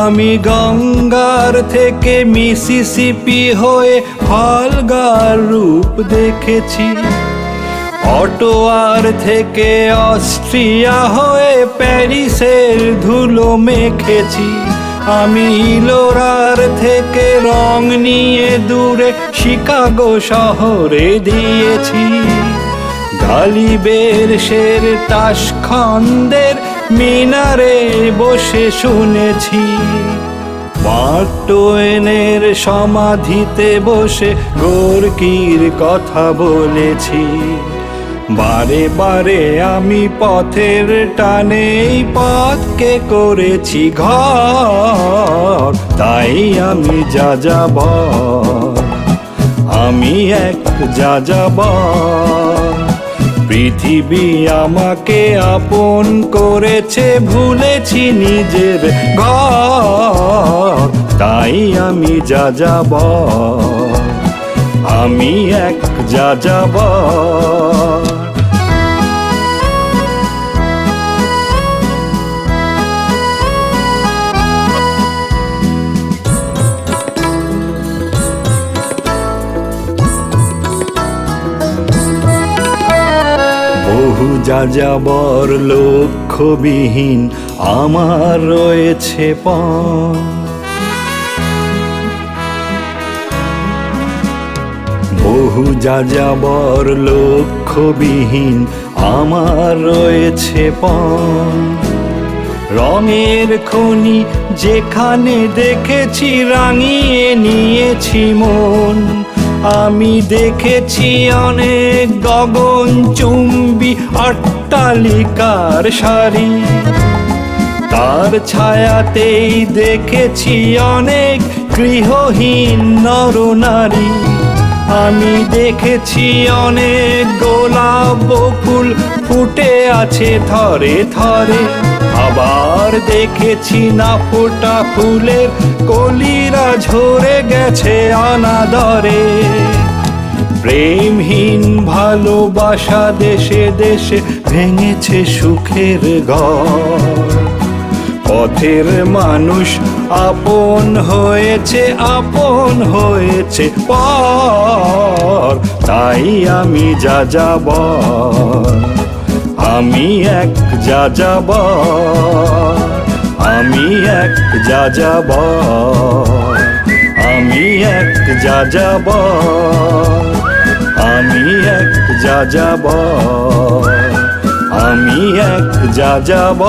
আমি গঙ্গার থেকে মিসিসিপি হয়ে ভলগার রূপ দেখেছি। অটোয়ার থেকে অস্ট্রিয়া হয়ে প্যারিসের ধুলো মেখেছি। আমি ইলোরার থেকে রং নিয়ে দূরে শিকাগো শহরে দিয়েছি। গালিবের শের তাসখন্দের মিনারে বসে শুনেছি। মার্ক টোয়েনের সমাধিতে বসে গোরকির কথা বলেছি। বারে বারে আমি পথের টানে পথকে করেছি ঘর। তাই আমি যা যাব আমি এক যা যাব পৃথিবী আমাকে আপন করেছে ভুলেছি নিজের তাই আমি যা যাব আমি এক যা যাব বহু যাযাবর লক্ষ্যবিহীন আমার রয়েছে পণ বহু যা যাযাবর লক্ষ্যবিহীন আমার রয়েছে পণ রঙের খনি যেখানে দেখেছি, রাঙিয়ে নিয়েছি মন। আমি দেখেছি অনেক গগন চুম্বি অট্টালিকার সারি। তার ছায়াতেই দেখেছি অনেক গৃহহীন নরনারী আমি দেখেছি অনেক গোলাপ ফুল ফুটে আছে থরে থরে আবার দেখেছি না ফোটা ফুলের কলিরা ঝরে গেছে অনাদরে প্রেমহীন ভালোবাসা দেশে দেশে ভেঙেছে সুখের ঘর। পথের মানুষ আপন হয়েছে আপন হয়েছে পর তাই আমি যা যাব আমি এক যা যাব আমি এক যা যাব আমি এক যা যাব আমি এক যা যাব আমি এক যা যাব